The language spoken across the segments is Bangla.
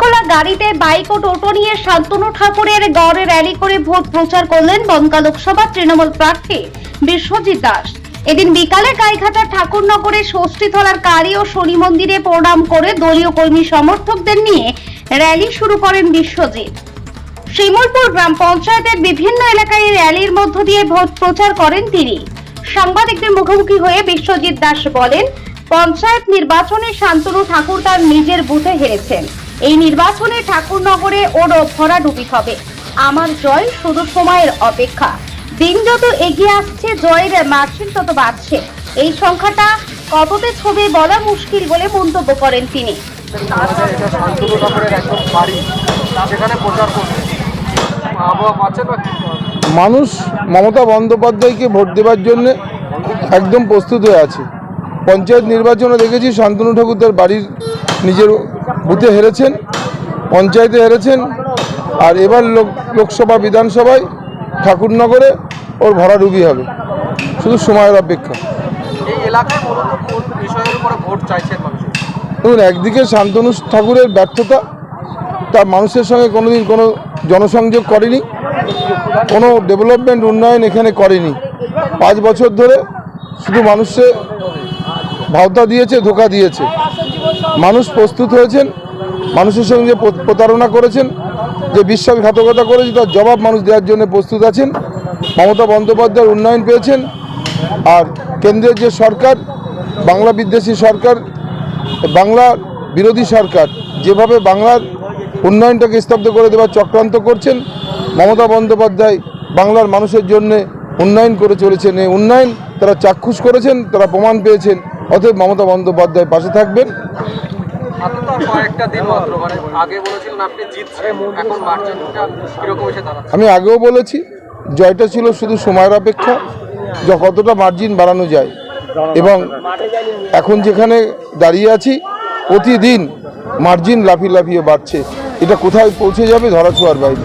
খোলা গাড়িতে বাইক ও টোটো নিয়ে শান্তনু ঠাকুরের গড়ে র্যালি করে ভোট প্রচার করলেন বনগা লোকসভা তৃণমূল প্রার্থী বিশ্বজিৎ দাস। এদিন বিকালে গাইঘাটার ঠাকুরনগরে ষষ্ঠীতলার কালী ও শনি মন্দিরে প্রণাম করে দলীয় কর্মী সমর্থকদের নিয়ে র্যালি শুরু করেন বিশ্বজিৎ। শিমুলপুর গ্রাম পঞ্চায়েতের বিভিন্ন এলাকায় র্যালির মধ্য দিয়ে ভোট প্রচার করেন তিনি। সাংবাদিকদের মুখোমুখি হয়ে বিশ্বজিৎ দাস বলেন, পঞ্চায়েত নির্বাচনে শান্তনু ঠাকুর তার নিজের বুথে হেরেছেন। এই নির্বাচনে ঠাকুরনগরে ওর ভরাডুবি হবে। আমার জয় শুধু সময়ের অপেক্ষা। দিন যত এগিয়ে আসছে, জয়ের মার্জিন তত বাড়ছে। এই সংখ্যাটা কততে ছবি বলা মুশকিল বলে মন্তব্য করেন তিনি। মানুষ মমতা বন্দ্যোপাধ্যায়কে ভোট দেওয়ার জন্য একদম প্রস্তুত হয়ে আছে। পঞ্চায়েত নির্বাচনে দেখেছি শান্তনু ঠাকুর তার বাড়ির নিজের বুথে হেরেছেন পঞ্চায়েতে হেরেছেন আর এবার লোক লোকসভা বিধানসভায় ঠাকুরনগরে ওর ভরাডুবি হবে। শুধু সময়ের অপেক্ষা। দেখুন একদিকে শান্তনু ঠাকুরের ব্যর্থতা তার মানুষের সঙ্গে কোনোদিন কোনো জনসংযোগ করেনি কোনো ডেভেলপমেন্ট উন্নয়ন এখানে করেনি। পাঁচ বছর ধরে শুধু মানুষে ভাওতা দিয়েছে ধোকা দিয়েছে। মানুষ প্রস্তুত হয়েছেন, মানুষের সঙ্গে যে প্রতারণা করেছেন, যে বিশ্বাসঘাতকতা করেছে তার জবাব মানুষ দেওয়ার জন্য প্রস্তুত আছেন। মমতা বন্দ্যোপাধ্যায়ের উন্নয়ন পেয়েছেন, আর কেন্দ্রের যে সরকার, বাংলা বিদ্বেষী সরকার, বাংলা বিরোধী সরকার, যেভাবে বাংলার উন্নয়নটাকে স্তব্ধ করে দেওয়ার চক্রান্ত করছেন, মমতা বন্দ্যোপাধ্যায় বাংলার মানুষের জন্য উন্নয়ন করে চলেছেন। এই উন্নয়ন তারা চাক্ষুষ করেছেন, তারা প্রমাণ পেয়েছেন। অতএব মমতা বন্দ্যোপাধ্যায় পাশে থাকবেন। মানে আমি আগেও বলেছি জয়টা ছিল শুধু সময়ের অপেক্ষা যে কতটা মার্জিন বাড়ানো যায়। এবং এখন যেখানে দাঁড়িয়ে আছি প্রতিদিন মার্জিন লাফিয়ে লাফিয়ে বাড়ছে। এটা কোথায় পৌঁছে যাবে ধরা ছোঁয়ার বাইরে।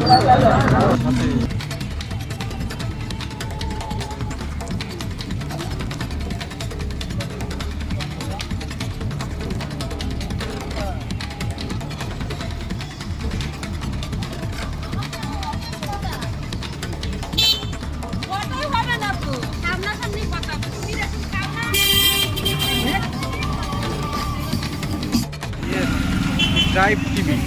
Drive TV